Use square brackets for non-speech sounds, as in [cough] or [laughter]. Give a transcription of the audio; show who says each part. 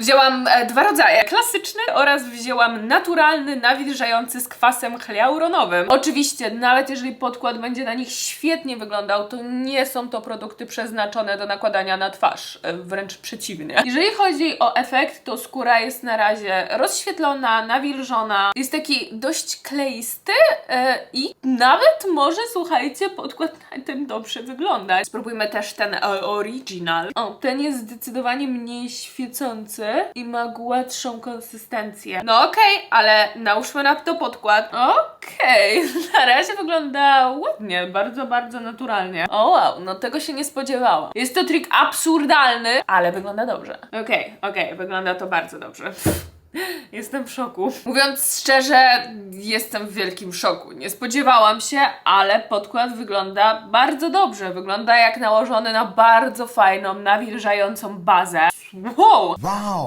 Speaker 1: Wzięłam e, dwa rodzaje, klasyczny oraz wzięłam naturalny, nawilżający z kwasem hialuronowym. Oczywiście, nawet jeżeli podkład będzie na nich świetnie wyglądał, to nie są to produkty przeznaczone do nakładania na twarz, e, wręcz przeciwnie. Jeżeli chodzi o efekt, to skóra jest na razie rozświetlona, nawilżona, jest taki dość kleisty e, i nawet może, słuchajcie, podkład na tym dobrze wyglądać. Spróbujmy też ten original. O, ten jest zdecydowanie mniej świecący i ma gładszą konsystencję. No okej, ale nałóżmy na to podkład. Okej, [laughs] na razie wygląda ładnie, bardzo, bardzo naturalnie. O wow, no tego się nie spodziewałam. Jest to trik absurdalny, ale wygląda dobrze. Okej, okej, wygląda to bardzo dobrze. [laughs] Jestem w szoku. Mówiąc szczerze, jestem w wielkim szoku. Nie spodziewałam się, ale podkład wygląda bardzo dobrze. Wygląda jak nałożony na bardzo fajną, nawilżającą bazę. Wow!
Speaker 2: Wow!